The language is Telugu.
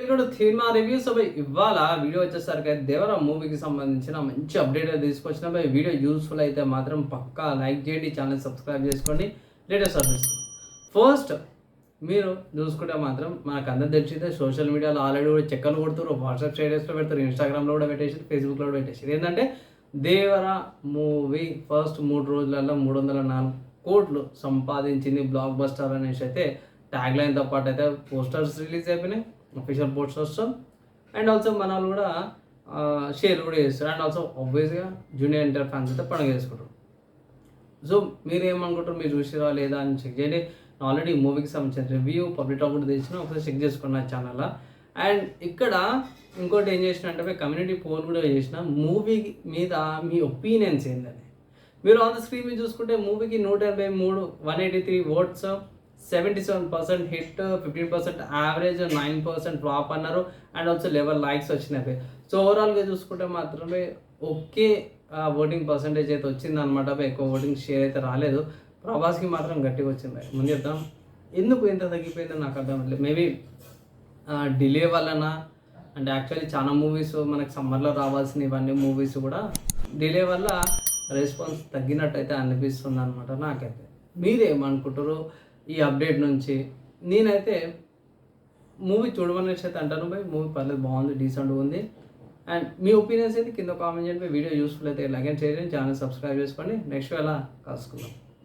ఇక్కడ సినిమా రివ్యూస్ అవి ఇవాళ వీడియో వచ్చేసరికి అయితే దేవర మూవీకి సంబంధించిన మంచి అప్డేట్ తీసుకొచ్చిన వీడియో యూస్ఫుల్ అయితే మాత్రం పక్కా లైక్ చేయండి ఛానల్ సబ్స్క్రైబ్ చేసుకోండి. లేటెస్ట్ సర్వీస్ ఫస్ట్ మీరు చూసుకుంటే మాత్రం మనకు అందరు తెలిసిందే సోషల్ మీడియాలో ఆల్రెడీ కూడా చెక్కలు కొడుతారు వాట్సాప్ స్టేటస్లో పెడతారు ఇన్స్టాగ్రామ్లో కూడా పెట్టేసి ఫేస్బుక్లో కూడా పెట్టేసి ఏంటంటే దేవర మూవీ ఫస్ట్ మూడు రోజులలో మూడు వందల నాలుగు కోట్లు సంపాదించింది బ్లాక్ బస్టర్ అనేసి అయితే ట్యాగ్ లైన్తో పాటు అయితే పోస్టర్స్ రిలీజ్ అయిపోయినాయి. అఫీషియల్ వస్తాం. అండ్ ఆల్సో మన వాళ్ళు కూడా షేర్ కూడా చేస్తారు. అండ్ ఆల్సో ఆబ్వియస్గా జూనియర్ ఇంటర్ ఫ్యాన్స్ అయితే పండుగ చేసుకుంటారు. సో మీరు ఏమనుకుంటారు మీరు చూసిరా లేదా అని చెక్ చేయండి. ఆల్రెడీ మూవీకి సంబంధించిన రివ్యూ పబ్లిక్ టాక్ కూడా తెచ్చిన ఒకసారి చెక్ చేసుకున్న ఛానల్లో అండ్ ఇక్కడ ఇంకోటి ఏం చేసిన అంటే కమ్యూనిటీ పోల్ కూడా చేసిన మూవీ మీద మీ ఒపీనియన్స్ ఏంటని మీరు ఆన్ ద స్క్రీన్ మీద చూసుకుంటే మూవీకి నూట ఎనభై మూడు one eighty three votes seventy seven percent hit fifteen percent average nine percent flop అన్నారు. అండ్ ఆల్సో లెవెల్ లైక్స్ వచ్చినాయి. సో ఓవరాల్గా చూసుకుంటే మాత్రమే ఓకే ఓటింగ్ పర్సంటేజ్ అయితే వచ్చింది అనమాట ఎక్కువ ఓటింగ్ షేర్ అయితే రాలేదు. ప్రభాస్కి మాత్రం గట్టిగా వచ్చింది. ముందు చెప్తాం ఎందుకు ఎంత తగ్గిపోయిందో నాకు అర్థం లేదు మేబీ డిలే వలన అంటే యాక్చువల్లీ చాలా మూవీస్ మనకి సమ్మర్లో రావాల్సిన ఇవన్నీ మూవీస్ కూడా డిలే వల్ల రెస్పాన్స్ తగ్గినట్టు అయితే అనిపిస్తుంది అనమాట నాకైతే. మీరేమనుకుంటారు ఈ అప్డేట్ నుంచి. నేనైతే మూవీ చూడమనేసి అయితే అంటాను బై మూవీ పర్లేదు బాగుంది డీసెంట్ ఉంది. అండ్ మీ ఒపీనియన్స్ అయితే కింద కామెంట్ చేయండి వీడియో యూస్ఫుల్ అయితే లైక్ అండ్ షేర్ చేయండి. ఛానల్ సబ్స్క్రైబ్ చేసుకోండి. నెక్స్ట్ ఎలా కలుసుకుందాం.